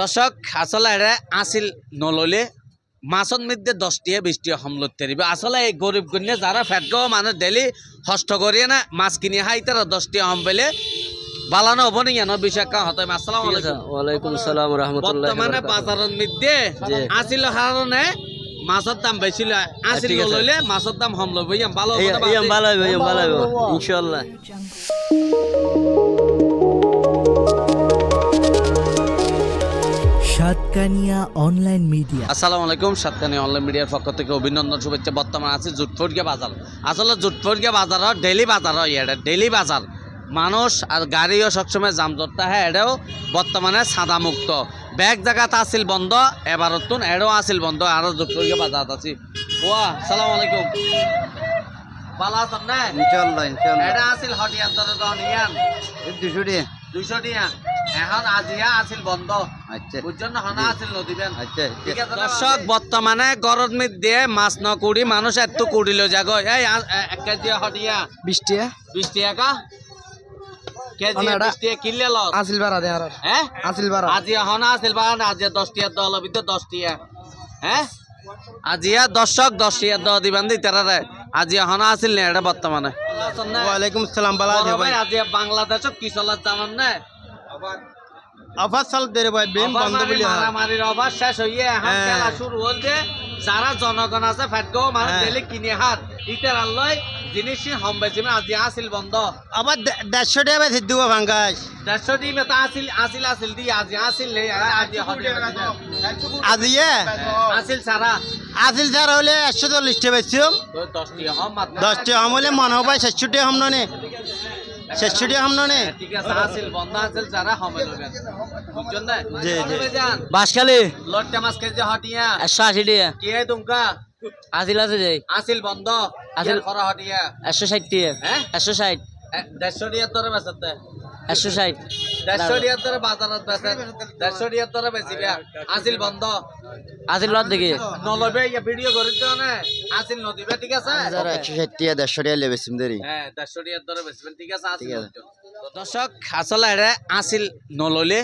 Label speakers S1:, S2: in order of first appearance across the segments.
S1: দর্শক আসলে এটা আসিল নললে মাছত মধ্যে দশটিয়া বিশটিয়া হমলত তেরিবে আসলে এই গরিব গুণে যারা ফেটগাঁও মানুষ ডেলি হষ্ট করিয়ে না মাছ কিনে খাই তারা দশটিয়া হম পেলে বালানো হব নি জানো বিষয় কা হতে আসসালামু আলাইকুম।
S2: সালাম রহমতুল্লাহ
S1: বর্তমানে বাজারের মধ্যে। আসিল কারণে মাছের দাম বেশি আসিল নললে মাছের দাম হম লব ইয়াম ভালো?
S2: ভালো ইনশাআল্লাহ।
S3: সাতকানিয়া অনলাইন মিডিয়া
S1: আসসালামু আলাইকুম সাতকানি অনলাইন মিডিয়ার পক্ষ থেকে অভিনন্দন শুভেচ্ছা। বর্তমান আছে জুটফড়িয়া বাজার। আসলে জুটফড়িয়া বাজার ডেলি বাজার হয় এটা ডেলি বাজার। মানুষ আর গাড়িও সবসময় জামজটটা হ্যাঁ এটাও বর্তমানে সাদা মুক্ত ব্যাগ জায়গাত আছিল বন্ধ এবার তুন এটাও আছিল বন্ধ আর জুটফড়িয়া বাজার আছি। ওয়া সালাম আলাইকুম। ভালো আছেন না?
S2: ইনশাআল্লাহ ইনশাআল্লাহ।
S1: এটা
S2: দুশো
S1: দুইশো টিয়া। এখন আজিয়া আছিল বন্ধ।
S2: আচ্ছা। আচ্ছা
S1: দর্শক বর্তমানে গরম মধ্যে মাছ ন কুড়ি মানুষ এত কুড়িল যাগো এই এ- এক কেজি হটিয়া।
S3: বৃষ্টিয়া
S1: বিশ টাকা কেজি
S3: এটা-
S1: বিশ টাকা কিনলে লস
S3: আসিল বারা দে আর। আসিল
S1: আজি হনা আছিল বা আজি দশ টিয়া টিয়া হ্যাঁ আজিয়া দর্শক দশ টিয়া দ দিবেন আজি হনা আছিল না এটা বর্তমানে?
S2: ওয়ালাইকুম
S1: বাংলাদেশত কি চলার জানান না?
S2: অফার চাল রে ভাই বেম বন্ধ বলি
S1: মারামারির অভাব শেষ হইয়ে এখন। খেলা শুরু হল যারা জনগণ আছে ফেটগাঁও মানুষ। কিনে হাত। ইটার আল্লয় জিনিস হম বেশি আজি আসিল বন্ধ।
S2: আবার দেড়শো টাকা ভাই দিব ভাঙ্গাস।
S1: দেড়শো টিম এটা আসিল আসিল আসিল দি আজি আসিল আজি হদিয়া
S2: আজিয়ে
S1: আসিল সারা
S2: আসিল যার হলে একশো চল্লিশ টাকা বেচছো
S1: দশটি হম মাত্র
S2: দশটি হম হলে মনে হয় ষাটশো টাকা হম নে ষাটশো টাকা হম নে
S1: ঠিক আছে আসিল বন্ধ আসিল যারা হমে লবেন বুঝছেন না?
S2: জি, জি।
S1: যান। লটটা মাছ কেজি হটিয়া।
S2: একশো আশি টাকা
S1: কি হে তুমকা
S2: আসিল আছে যে
S1: আসিল বন্ধ।
S2: আসিল।
S1: করা হটিয়া।
S2: একশো ষাট টাকা
S1: হ্যাঁ?
S2: একশো ষাট।
S1: এ, দেড়শো টিয়ার দরে বেচাতে
S2: একশো ষাট।
S1: দেড়শো টিয়ার বাজারত বেচে দেড়শো টিয়ার দরে বেচি বিয়া আসিল বন্ধ।
S2: আসিল দেখি।
S1: নলবে ইয়া ভিডিও না। আসিল নদিবে ঠিক আছে?
S2: টাকা লেবে সিমদারি
S1: হ্যাঁ দেড়শো টিয়ার দরে। বেচবেন ঠিক আছে? আসিল দর্শক আসলে এটা আসিল নললে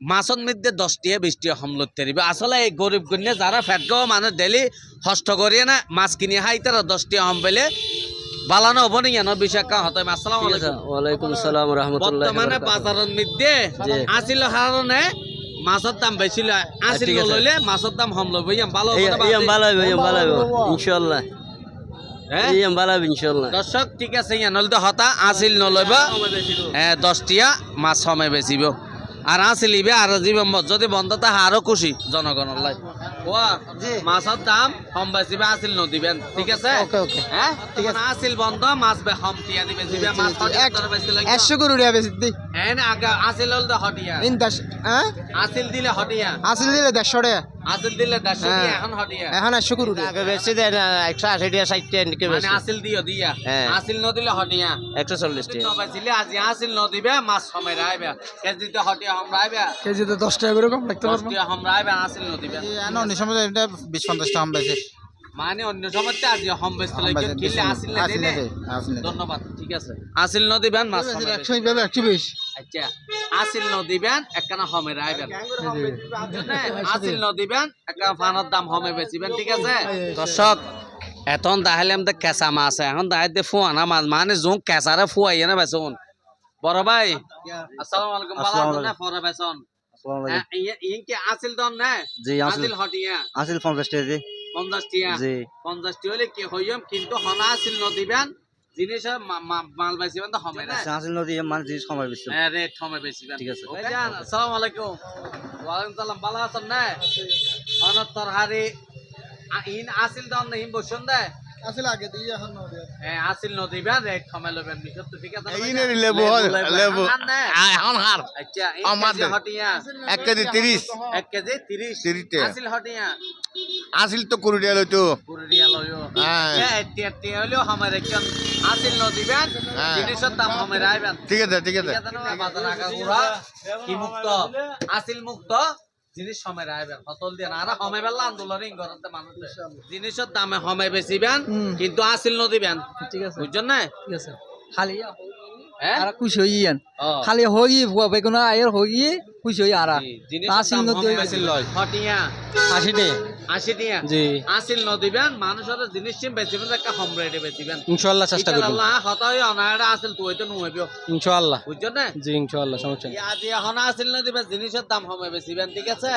S1: মাছত মধ্যে দশটিয়া বিশটিয়া হমলত তেরিবে আসলে এই গরিব গুণে যারা ফেটগাঁও মানুষ ডেলি হষ্ট করিয়ে না মাছ কিনে খাই তারা দশটিয়া হম পেলে বালানো হব নি জানো বিষয় কা হতে আসসালামু আলাইকুম
S2: ওয়ালাইকুম সালাম রহমতুল্লাহ
S1: বর্তমানে বাজারের মধ্যে আসিল মাছের দাম বেশি আসিল
S2: ঠিক
S1: লইলে মাছের দাম হম লব ভালো?
S2: ভালো ভালো হইব ইনশাআল্লাহ।
S1: হ্যাঁ? দর্শক ঠিক আছে ইয়া নলতে হতা আসিল নলইব। হ্যাঁ দশটিয়া মাছ সময় বেচিব আর আসিল ইবে আর জীবন যদি বন্ধ তাহা আরও খুশি জনগণের লাই মাছের দাম হম বেসিবে আসিল নদিবেন ঠিক আছে?
S3: ওকে, ওকে।
S1: হ্যাঁ ঠিক আছে। আসিল বন্ধ মাছ বে টিয়া দিবে মাছ হটিয়া
S3: করে উড়িয়া বেশি দি।
S1: হ্যাঁ না আগে আসিল হল হটিয়া
S3: ইন দশ হ্যাঁ
S1: আসিল দিলে হটিয়া
S3: আসিল দিলে দেড়শো টাকা
S1: আসিল দিলে
S3: হ্যাঁ।
S1: এখন হটিয়া
S3: এখন একশো করে
S2: আগে বেশি দেয় একশো আশি টাকা ষাট নিকে
S1: মানে
S2: বেশি।
S1: আসিল দিও দিয়া।
S2: হ্যাঁ।
S1: আসিল নদিলে হটিয়া
S2: একশো চল্লিশ টাকা
S1: নবাইছিলে আজি আসিল নদিবে মাছ সময় রাইবে। কেজিতে হটিয়া হম রাইবে।
S3: কেজিতে দশ টাকা করে কম রাখতে পারব।
S1: দশটিয়া হম রাইবে আসিল নদিবে
S3: অন্য সময় এটা বিশ পঞ্চাশ টাকা বেশি।
S1: মানে অন্য সময় আজি হম বেচতে লাগে
S3: বেচতে,
S1: কিনলে
S3: বেচতে।
S1: আসিল না
S3: আসিল না আসিল না।
S1: ধন্যবাদ ঠিক আছে। আসিল নদিবেন মাছ সময় বেচতে।
S3: একশো একশো বিশ।
S1: আচ্ছা আসিল নদিবেন একখানা হমে রাইবেন। বুঝলেন? আসিল নদিবেন একটা ফানের দাম হমে বেচিবেন ঠিক আছে? দর্শক এখন কেঁচা মাছ এখন দাইতে ফুয়ানা মাছ মানে জোঁ কেঁচারে ফুয়াইয়ে না বেচুন। বড় ভাই আসসালামু আলাইকুম ভালো
S2: আসসালামু
S1: আছেন না? ফরে বেচন। হ্যাঁ, ইয়ে- ইয়ে কি আসিল দন না
S2: জি
S1: আসিল। হটিয়া।
S2: আসিল পঞ্চাশ টাকা জি।
S1: পঞ্চাশ টিয়া
S2: জি
S1: পঞ্চাশ টিয়া হলে কি হইম কিন্তু হনা নদিবেন মাল বেচিবেন তো না
S2: আসিল নদী মানে জিনিস কমাই বেশি
S1: হ্যাঁ, রেট কমে বেচিবেন
S2: ঠিক আছে।
S1: ভাইজান আসসালামু আলাইকুম। ওয়ালাইকুম সালাম ভালো আছেন না? অনত তরহারি ইন আসিল দন না ইন বসুন দে।
S3: আসিল আগে দিয়ে এখন
S1: হ্যাঁ আসিল নদিবেন রেট কমে লবেন বিষয় তো ঠিক আছে? নে
S2: লেবু, লেবু।
S1: এখন
S2: হার।
S1: আচ্ছা
S2: আমার
S1: হটিয়া।
S2: এক কেজি তিরিশ।
S1: এক কেজি তিরিশ।
S2: তিরিশ টাকা।
S1: আসিল হটিয়া।
S2: আসিল তো কুড়ি টাকা লইতো
S1: লইও
S2: হ্যাঁ।
S1: আমার একজন আসিল। জিনিসের দাম রাখবেন
S2: ঠিক আছে ঠিক আছে।
S1: না? কি মুক্ত? আসিল মুক্ত জিনিস সময় রাখবেন হতল দিয়ে আর সময় বেলা আন্দোলন করতে মানুষ জিনিসের দামে সময় বেচিবেন। কিন্তু আসিল নদিবেন
S3: ঠিক আছে।
S1: বুঝছেন না
S3: ঠিক আছে। খালি
S1: হ্যাঁ
S3: আর খুশি হই ইয়ান।
S1: ও,
S3: খালি হই বেগুনা আয়ের হই
S4: খুশি হই আরা আসিল নদী
S1: হটিয়া।
S4: আসি দে
S1: আসি দিয়া
S4: জি।
S1: আসিল নদিবেন মানুষের জিনিস চিম বেচিবেন একটা কম রেটে বেচিবেন।
S4: ইনশাল্লাহ চেষ্টা করব।
S1: আল্লাহ হত হই অনাহারে আসিল তুই তো নুয়েবিও।
S4: ইনশাআল্লাহ।
S1: বুঝছ না?
S4: জি ইনশাআল্লাহ সমস্যা নেই।
S1: আজি এখন আসিল নদিবেন জিনিসের দাম কমে বেচিবেন ঠিক আছে?